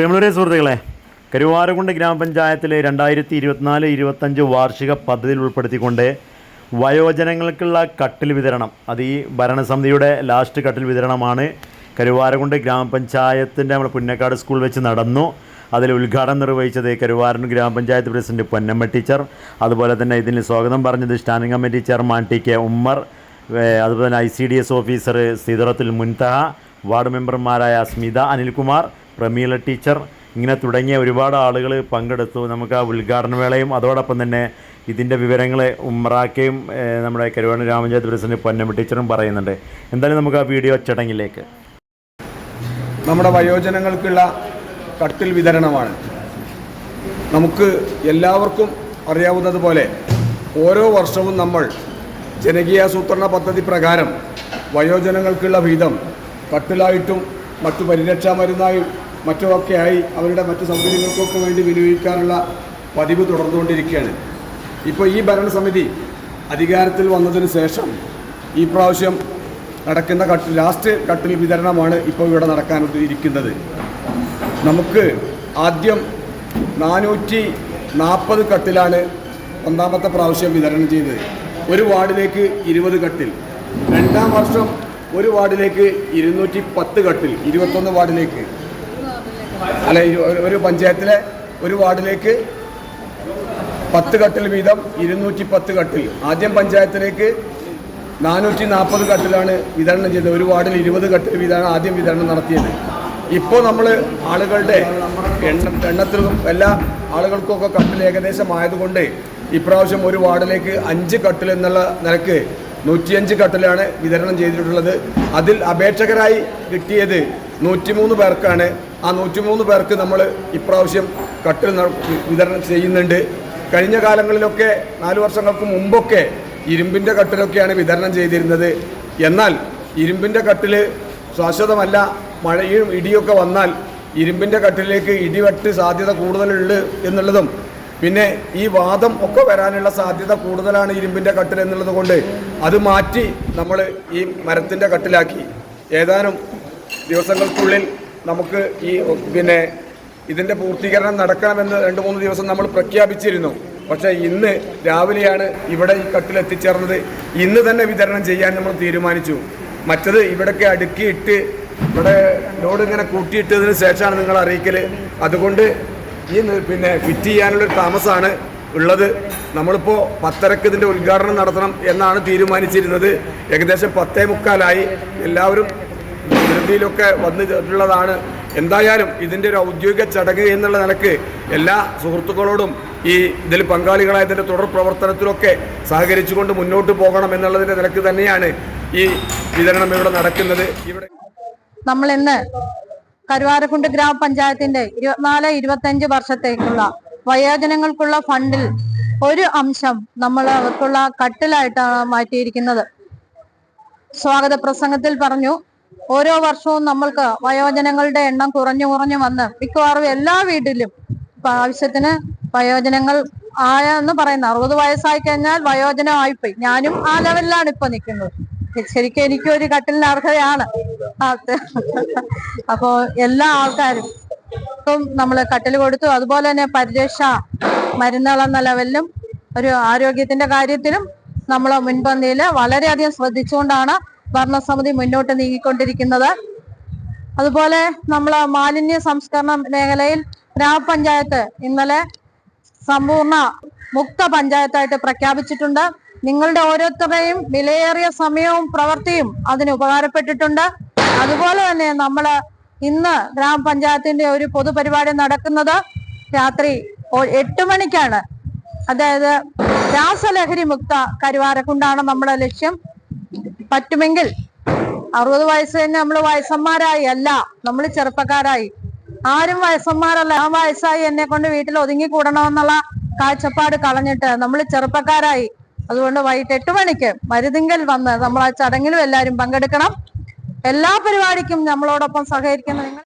പ്രിയമുള്ളവരെ സുഹൃത്തുക്കളെ കരുവാരകുണ്ട് ഗ്രാമപഞ്ചായത്തിലെ രണ്ടായിരത്തി ഇരുപത്തിനാല് ഇരുപത്തഞ്ച് വാർഷിക പദ്ധതിയിൽ ഉൾപ്പെടുത്തിക്കൊണ്ട് വയോജനങ്ങൾക്കുള്ള കട്ടിൽ വിതരണം അത് ഈ ഭരണസമിതിയുടെ ലാസ്റ്റ് കട്ടിൽ വിതരണമാണ് കരുവാരകുണ്ട് ഗ്രാമപഞ്ചായത്തിന്റെ നമ്മുടെ പുന്നക്കാട് സ്കൂൾ വെച്ച് നടന്നു. അതിൽ ഉദ്ഘാടനം നിർവഹിച്ചത് കരുവാരൻ ഗ്രാമപഞ്ചായത്ത് പ്രസിഡന്റ് പൊന്നമ്മ ടീച്ചർ. അതുപോലെ തന്നെ ഇതിന് സ്വാഗതം പറഞ്ഞത് standing committee chairman T K Ummer അതുപോലെ തന്നെ I C D S officer Sidrathul Muntaha ward മെമ്പർമാരായ സ്മിത അനിൽകുമാർ പ്രമീള ടീച്ചർ ഇങ്ങനെ തുടങ്ങിയ ഒരുപാട് ആളുകൾ പങ്കെടുത്തു. നമുക്ക് ആ ഉദ്ഘാടന വേളയും അതോടൊപ്പം തന്നെ ഇതിന്റെ വിവരങ്ങൾ ഉമ്രാക്കയും നമ്മുടെ കരുവാണ് രാമചന്ദ്ര പ്രസിഡന്റ് പൊന്നമ്മ ടീച്ചറും പറയുന്നുണ്ട്. എന്തായാലും നമുക്ക് ആ വീഡിയോ ചടങ്ങിലേക്ക്. നമ്മുടെ വയോജനങ്ങൾക്കുള്ള കട്ടിൽ വിതരണമാണ്. നമുക്ക് എല്ലാവർക്കും അറിയാവുന്നതുപോലെ ഓരോ വർഷവും നമ്മൾ ജനകീയാസൂത്രണ പദ്ധതി പ്രകാരം വയോജനങ്ങൾക്കുള്ള വീതം കട്ടിലായിട്ടും മറ്റു പരിരക്ഷാ മരുന്നായും മറ്റുമൊക്കെയായി അവരുടെ മറ്റ് സൗകര്യങ്ങൾക്കൊക്കെ വേണ്ടി വിനിയോഗിക്കാനുള്ള പതിവ് തുടർന്നുകൊണ്ടിരിക്കുകയാണ്. ഇപ്പോൾ ഈ ഭരണസമിതി അധികാരത്തിൽ വന്നതിന് ശേഷം ഈ പ്രാവശ്യം നടക്കുന്ന കട്ട് ലാസ്റ്റ് കട്ടിൽ വിതരണമാണ് ഇപ്പോൾ ഇവിടെ നടക്കാൻ ഇരിക്കുന്നത് നമുക്ക് ആദ്യം നാനൂറ്റി നാൽപ്പത് കട്ടിലാണ് ഒന്നാമത്തെ പ്രാവശ്യം വിതരണം ചെയ്തത്. ഒരു വാർഡിലേക്ക് ഇരുപത് കട്ടിൽ. രണ്ടാം വർഷം ഒരു വാർഡിലേക്ക് ഇരുന്നൂറ്റി പത്ത് കട്ടിൽ ഇരുപത്തൊന്ന് വാർഡിലേക്ക്. അല്ല ഒരു- പഞ്ചായത്തിലെ ഒരു വാർഡിലേക്ക് പത്ത് കട്ടിൽ വീതം ഇരുന്നൂറ്റി പത്ത് കട്ടിൽ. ആദ്യം പഞ്ചായത്തിലേക്ക് നാനൂറ്റി നാൽപ്പത് കട്ടിലാണ് വിതരണം ചെയ്തത്. ഒരു വാർഡിൽ ഇരുപത് കട്ടിൽ വീതമാണ് ആദ്യം വിതരണം നടത്തിയത്. ഇപ്പോൾ നമ്മൾ ആളുകളുടെ എണ്ണ എണ്ണത്തിലും എല്ലാ ആളുകൾക്കൊക്കെ കട്ടിൽ ഏകദേശം ആയതുകൊണ്ട് ഇപ്രാവശ്യം ഒരു വാർഡിലേക്ക് അഞ്ച് കട്ടിൽ എന്നുള്ള നിലയ്ക്ക് നൂറ്റിയഞ്ച് കട്ടിലാണ് വിതരണം ചെയ്തിട്ടുള്ളത്. അതിൽ അപേക്ഷകരായി കിട്ടിയത് നൂറ്റിമൂന്ന് പേർക്കാണ്. ആ നൂറ്റിമൂന്ന് പേർക്ക് നമ്മൾ ഇപ്രാവശ്യം കട്ടിൽ വിതരണം ചെയ്യുന്നുണ്ട്. കഴിഞ്ഞ കാലങ്ങളിലൊക്കെ നാല് വർഷങ്ങൾക്ക് മുമ്പൊക്കെ ഇരുമ്പിന്റെ കട്ടിലൊക്കെയാണ് വിതരണം ചെയ്തിരുന്നത്. എന്നാൽ ഇരുമ്പിന്റെ കട്ടിൽ ശാശ്വതമല്ല മഴയും ഇടിയൊക്കെ വന്നാൽ ഇരുമ്പിന്റെ കട്ടിലേക്ക് ഇടിവെട്ട് സാധ്യത കൂടുതലുണ്ട് എന്നുള്ളതും പിന്നെ ഈ വാദം ഒക്കെ വരാനുള്ള സാധ്യത കൂടുതലാണ് ഇരുമ്പിന്റെ കട്ടിൽ എന്നുള്ളത് കൊണ്ട് അത് മാറ്റി നമ്മൾ ഈ മരത്തിന്റെ കട്ടിലാക്കി. ഏതാനും ദിവസങ്ങൾക്കുള്ളിൽ നമുക്ക് ഈ പിന്നെ ഇതിന്റെ പൂർത്തീകരണം നടക്കണമെന്ന് രണ്ട് മൂന്ന് ദിവസം നമ്മൾ പ്രഖ്യാപിച്ചിരുന്നു. പക്ഷേ ഇന്ന് രാവിലെയാണ് ഇവിടെ ഈ കട്ടിൽ എത്തിച്ചേർന്നത്. ഇന്ന് തന്നെ വിതരണം ചെയ്യാൻ നമ്മൾ തീരുമാനിച്ചു. മറ്റത് ഇവിടൊക്കെ അടുക്കിയിട്ട് ഇവിടെ ലോഡ് ഇങ്ങനെ കൂട്ടിയിട്ടതിന് ശേഷമാണ് നിങ്ങൾ അറിയിക്കൽ അതുകൊണ്ട് ഈ പിന്നെ ഫിറ്റ് ചെയ്യാനുള്ളൊരു താമസമാണ് ഉള്ളത്. നമ്മളിപ്പോൾ പത്തരക്ക് ഇതിന്റെ ഉദ്ഘാടനം നടത്തണം എന്നാണ് തീരുമാനിച്ചിരുന്നത്. ഏകദേശം പത്തേ മുക്കാലായി. എല്ലാവരും ധൃതിയിലൊക്കെ വന്നിട്ടുള്ളതാണ് എന്തായാലും ഇതിന്റെ ഒരു ഔദ്യോഗിക ചടങ്ങ് എന്നുള്ള നിലയ്ക്ക് എല്ലാ സുഹൃത്തുക്കളോടും ഈ ഇതിൽ പങ്കാളികളായതിന്റെ തുടർ പ്രവർത്തനത്തിലൊക്കെ സഹകരിച്ചുകൊണ്ട് മുന്നോട്ട് പോകണം എന്നുള്ളതിന്റെ നിലയ്ക്ക് തന്നെയാണ് ഈ വിതരണം ഇവിടെ നടക്കുന്നത്. ഇവിടെ നമ്മൾ ഇന്ന് കരുവാരക്കുണ്ട് ഗ്രാമപഞ്ചായത്തിന്റെ ഇരുപത്തിനാല് ഇരുപത്തഞ്ച് വർഷത്തേക്കുള്ള വയോജനങ്ങൾക്കുള്ള ഫണ്ടിൽ ഒരു അംശം നമ്മൾ അവർക്കുള്ള കട്ടിലായിട്ടാണ് മാറ്റിയിരിക്കുന്നത്. സ്വാഗത പ്രസംഗത്തിൽ പറഞ്ഞു. ഓരോ വർഷവും നമ്മൾക്ക് വയോജനങ്ങളുടെ എണ്ണം കുറഞ്ഞു കുറഞ്ഞു വന്ന് മിക്കവാറും എല്ലാ വീട്ടിലും ആവശ്യത്തിന് വയോജനങ്ങൾ ആയ എന്ന് പറയുന്ന അറുപത് വയസ്സായി കഴിഞ്ഞാൽ വയോജനമായിപ്പോയി ഞാനും ആ ലെവലിലാണ് ഇപ്പൊ നിൽക്കുന്നത്. ശരിക്കും എനിക്കും ഒരു കട്ടിലിന് അർഹതയാണ്. അപ്പോ എല്ലാ ആൾക്കാരും ഇപ്പം നമ്മൾ കട്ടിൽ കൊടുത്തു. അതുപോലെ തന്നെ പരിരക്ഷ മരുന്നുകൾ എന്ന ലെവലിലും ഒരു ആരോഗ്യത്തിന്റെ കാര്യത്തിലും നമ്മൾ മുൻപന്തിയിൽ വളരെയധികം ശ്രദ്ധിച്ചുകൊണ്ടാണ് ഭരണസമിതി മുന്നോട്ട് നീങ്ങിക്കൊണ്ടിരിക്കുന്നത്. അതുപോലെ നമ്മൾ മാലിന്യ സംസ്കരണ മേഖലയിൽ ഗ്രാമപഞ്ചായത്ത് ഇന്നലെ സമ്പൂർണ മുക്ത പഞ്ചായത്തായിട്ട് പ്രഖ്യാപിച്ചിട്ടുണ്ട്. നിങ്ങളുടെ ഓരോരുത്തരുടെയും വിലയേറിയ സമയവും പ്രവൃത്തിയും അതിന് ഉപകാരപ്പെട്ടിട്ടുണ്ട്. അതുപോലെ തന്നെ നമ്മൾ ഇന്ന് ഗ്രാമപഞ്ചായത്തിന്റെ ഒരു പൊതുപരിപാടി നടക്കുന്നത് രാത്രി എട്ട് മണിക്കാണ്. അതായത് രാസലഹരി മുക്ത കരുവാരക്കുണ്ടാണ് നമ്മുടെ ലക്ഷ്യം. പറ്റുമെങ്കിൽ അറുപത് വയസ്സ് തന്നെ നമ്മൾ വയസ്സന്മാരായി അല്ല നമ്മൾ ചെറുപ്പക്കാരായി. ആരും വയസ്സന്മാരല്ല. ആ വയസ്സായി എന്നെ കൊണ്ട് വീട്ടിൽ ഒതുങ്ങി കൂടണമെന്നുള്ള കാഴ്ചപ്പാട് കളഞ്ഞിട്ട് നമ്മൾ ചെറുപ്പക്കാരായി. അതുകൊണ്ട് വൈകിട്ട് എട്ട് മണിക്ക് മരുതിങ്കൽ വന്ന് നമ്മൾ ആ ചടങ്ങിലും എല്ലാവരും പങ്കെടുക്കണം. എല്ലാ പരിപാടിക്കും നമ്മളോടൊപ്പം സഹകരിക്കുന്ന നിങ്ങൾ